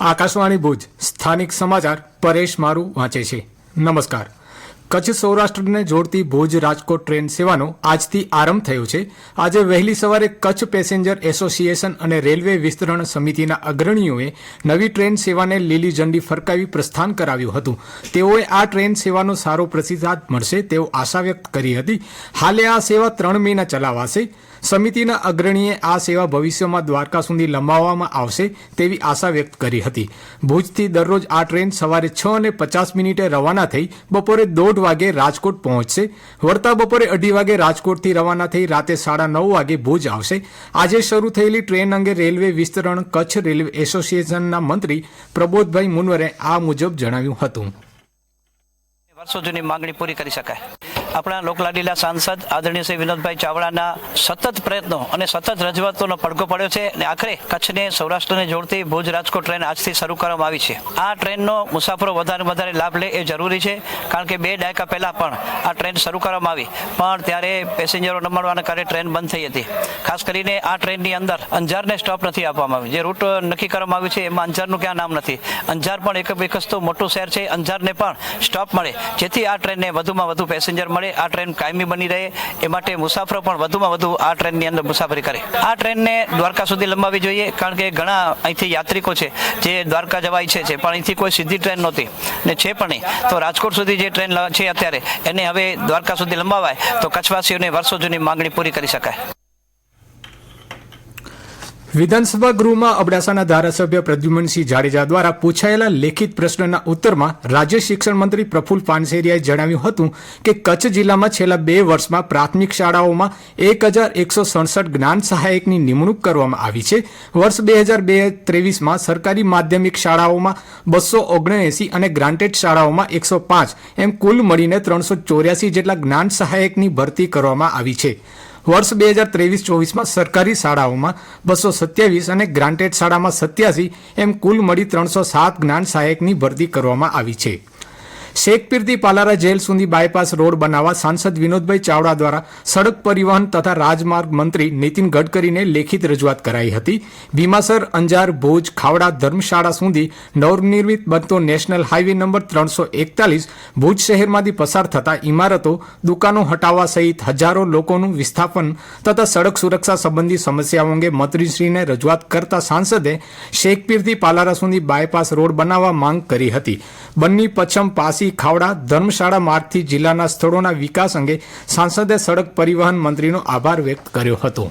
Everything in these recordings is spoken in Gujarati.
આકાશવાણી ભુજ સ્થાનિક સમાચાર પરેશ મારું વાંચે છે. નમસ્કાર. કચ્છ સૌરાષ્ટ્રને જોડતી ભુજ રાજકોટ ટ્રેન સેવાનો આજથી આરંભ થયો છે. આજે વહેલી સવારે કચ્છ પેસેન્જર એસોસિએશન અને રેલવે વિસ્તરણ સમિતિના અગ્રણીઓએ નવી ટ્રેન સેવાને લીલી ઝંડી ફરકાવી પ્રસ્થાન કરાવ્યું હતું. તેઓએ આ ટ્રેન સેવાનો સારો પ્રતિસાદ મળશે તેવો આશા વ્યક્ત કરી હતી. હાલે આ સેવા ત્રણ મહિના ચલાવાશે. સમિતિના અગ્રણીએ આ સેવા ભવિષ્યમાં દ્વારકા સુધી લંબાવવામાં આવશે તેવી આશા વ્યક્ત કરી હતી. ભુજથી દરરોજ આ ટ્રેન સવારે છ અને પચાસ મિનિટે રવાના થઈ બપોરે દોઢ વાગે રાજકોટ પહોંચશે. વળતા બપોરે અઢી વાગે રાજકોટથી રવાના થઈ રાતે સાડા નવ વાગે ભુજ આવશે. આજે શરૂ થયેલી ટ્રેન અંગે રેલવે વિસ્તરણ, કચ્છ રેલવે એસોસિએશનના મંત્રી પ્રબોધભાઈ મુનવરે આ મુજબ જણાવ્યું હતું. વર્ષો જૂની માંગણી પૂરી કરી શકાય. આપણા લોકલાડીલા સાંસદ આદરણીય શ્રી વિનોદભાઈ ચાવડાના સતત પ્રયત્નો અને સતત રજૂઆતોનો પડઘો પડ્યો છે અને આખરે કચ્છને સૌરાષ્ટ્રને જોડતી ભુજ રાજકોટ ટ્રેન આજથી શરૂ કરવામાં આવી છે. આ ટ્રેનનો મુસાફરો વધારે વધારે લાભ લે એ જરૂરી છે, કારણ કે બે દાયકા પહેલાં પણ આ ટ્રેન શરૂ કરવામાં આવી. પણ ત્યારે પેસેન્જરો ન મળવાના કારણે ટ્રેન બંધ થઈ હતી. ખાસ કરીને આ ટ્રેનની અંદર અંજારને સ્ટોપ નથી આપવામાં આવ્યું. જે રૂટ નક્કી કરવામાં આવ્યું છે, એમાં અંજારનું ક્યાં નામ નથી. અંજાર પણ એક વિકસતું મોટું શહેર છે, અંજારને પણ સ્ટોપ મળે. જેથી આ ટ્રેનને વધુમાં વધુ પેસેન્જર મળે. આ ટ્રેન કાયમી બની રહે. એ માટે મુસાફરો પણ વધુમાં વધુ આ ટ્રેનની અંદર મુસાફરી કરે. આ ટ્રેનને દ્વારકા સુધી લંબાવી જોઈએ, કારણ કે ઘણા અહીંથી યાત્રિકો છે, જે દ્વારકા જવા ઈચ્છે છે. પણ અહીંથી કોઈ સીધી ટ્રેન નહોતી ને છે પણ નહીં તો રાજકોટ સુધી જે ટ્રેન છે અત્યારે, એને હવે દ્વારકા સુધી લંબાવાય, તો કચ્છવાસીઓને વર્ષો જૂની માંગણી પૂરી કરી શકાય. વિધાનસભા ગૃહમાં અબડાસાના ધારાસભ્ય પ્રદ્યુમનસિંહ જાડેજા દ્વારા પૂછાયેલા લેખિત પ્રશ્નના ઉત્તરમાં રાજ્ય શિક્ષણ મંત્રી પ્રફુલ પાનસેરિયાએ જણાવ્યું હતું કે કચ્છ જિલ્લામાં છેલ્લા બે વર્ષમાં પ્રાથમિક શાળાઓમાં એક હજાર એકસો સડસઠ જ્ઞાન સહાયકની નિમણૂક કરવામાં આવી છે. વર્ષ બે હજાર બે ત્રેવીસમાં સરકારી માધ્યમિક શાળાઓમાં બસો ઓગણએંસી અને ગ્રાન્ટેડ શાળાઓમાં એકસો પાંચ એમ કુલ મળીને ત્રણસો ચોર્યાસી જેટલા જ્ઞાન સહાયકની ભરતી કરવામાં આવી છે. વર્ષ બે હજાર ત્રેવીસ ચોવીસમાં સરકારી શાળાઓમાં બસો સત્યાવીસ અને ગ્રાન્ટેડ શાળામાં સત્યાસી એમ કુલ મળી ત્રણસો સાત જ્ઞાન સહાયકની ભરતી કરવામાં આવી છે. શેખપીરથી પાલારા જેલ સુધી બાયપાસ રોડ બનાવવા સાંસદ વિનોદભાઈ ચાવડા દ્વારા સડક પરિવહન તથા રાજમાર્ગ મંત્રી નીતિન ગડકરીને લેખિત રજૂઆત કરાઈ હતી. ભીમાસર, અંજાર, ભુજ, ખાવડા, ધર્મશાળા સુધી નવનિર્મિત બનતો નેશનલ હાઈવે નંબર ત્રણસો એકતાલીસ ભુજ શહેરમાંથી પસાર થતા ઇમારતો દુકાનો હટાવવા સહિત હજારો લોકોનું વિસ્થાપન તથા સડક સુરક્ષા સંબંધી સમસ્યાઓ અંગે મંત્રીશ્રીને રજૂઆત કરતા સાંસદે શેખપીરથી પાલારા સુધી બાયપાસ રોડ બનાવવા માંગ કરી હતી. બન્ની પચ્છમ પાસી ખાવડા ધર્મશાળા માર્ગથી જિલ્લાના સ્થળોના વિકાસ અંગે સાંસદે સડક પરિવહન મંત્રીનો આભાર વ્યક્ત કર્યો હતો.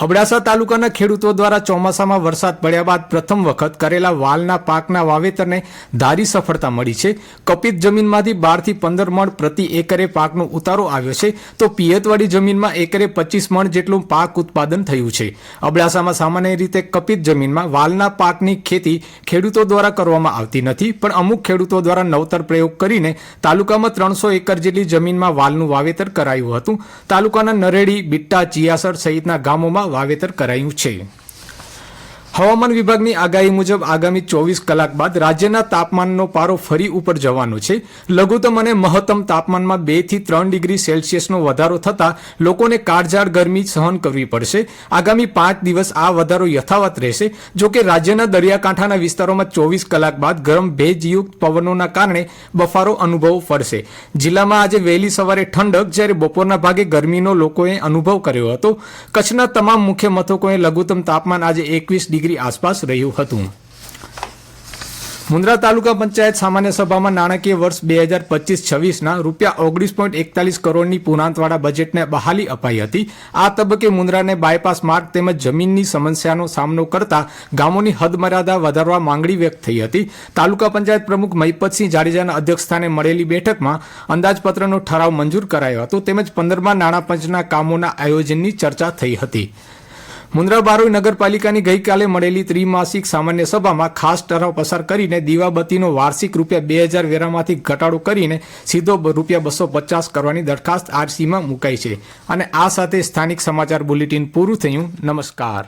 અબડાસા તાલુકાના ખેડૂતો દ્વારા ચોમાસામાં વરસાદ પડ્યા બાદ પ્રથમ વખત કરેલા વાલના પાકના વાવેતરને ધારી સફળતા મળી છે. કપિત જમીનમાંથી બારથી પંદર મણ પ્રતિ એકરે પાકનો ઉતારો આવ્યો છે. તો પિયતવાળી જમીનમાં એકરે પચીસ મણ જેટલું પાક ઉત્પાદન થયું છે. અબડાસામાં સામાન્ય રીતે કપિત જમીનમાં વાલના પાકની ખેતી ખેડૂતો દ્વારા કરવામાં આવતી નથી, પણ અમુક ખેડૂતો દ્વારા નવતર પ્રયોગ કરીને તાલુકામાં ત્રણસો એકર જેટલી જમીનમાં વાલનું વાવેતર કરાયું હતું. તાલુકાના નરેડી, બિટ્ટા, ચિયાસર સહિતના ગામોમાં વાવેતર કરાયું છે. હવામાન વિભાગની આગાહી મુજબ આગામી ચોવીસ કલાક બાદ રાજ્યના તાપમાનનો પારો ફરી ઉપર જવાનો છે. લઘુત્તમ અને મહત્તમ તાપમાનમાં બેથી ત્રણ ડિગ્રી સેલ્સિયસનો વધારો થતાં લોકોને કાળઝાળ ગરમી સહન કરવી પડશે. આગામી પાંચ દિવસ આ વધારો યથાવત રહેશે. જો કે રાજ્યના દરિયાકાંઠાના વિસ્તારોમાં ચોવીસ કલાક બાદ ગરમ ભેજયુક્ત પવનોના કારણે બફારો અનુભવ પડશે જિલ્લામાં આજે વહેલી સવારે ઠંડક જ્યારે બપોરના ભાગે ગરમીનો લોકોએ અનુભવ કર્યો હતો. કચ્છના તમામ મુખ્ય મથકોએ લઘુત્તમ તાપમાન આજે એકવીસ ડિગ્રી આસપાસ રહ્યું હતું. મુન્દ્રા તાલુકા પંચાયત સામાન્ય સભામાં નાણાકીય વર્ષ બે હજાર પચીસ છવ્વીસના રૂપિયા ઓગણીસ પોઈન્ટ એકતાલીસ કરોડની પૂર્ણાંતવાળા બજેટને બહાલી અપાઈ હતી. આ તબક્કે મુન્દ્રાને બાયપાસ માર્ગ તેમજ જમીનની સમસ્યાનો સામનો કરતા ગામોની હદમર્યાદા વધારવા માંગણી વ્યક્ત થઈ હતી. તાલુકા પંચાયત પ્રમુખ મહિપતસિંહ જાડેજાના અધ્યક્ષસ્થાને મળેલી બેઠકમાં અંદાજપત્રનો ઠરાવ મંજૂર કરાયો હતો તેમજ પંદરમા નાણાં પંચના કામોના આયોજનની ચર્ચા થઈ હતી. મુન્દ્રા બારોઈ નગરપાલિકાની ગઈકાલે મળેલી ત્રિમાસિક સામાન્ય સભામાં ખાસ ઠરાવ પસાર કરીને દીવાબત્તીનો વાર્ષિક રૂપિયા બે હજાર વેરામાંથી ઘટાડો કરીને સીધો રૂપિયા બસો પચાસ કરવાની દરખાસ્ત આરસીમાં મુકાઈ છે. અને આ સાથે સ્થાનિક સમાચાર બુલેટિન પૂરું થયું. નમસ્કાર.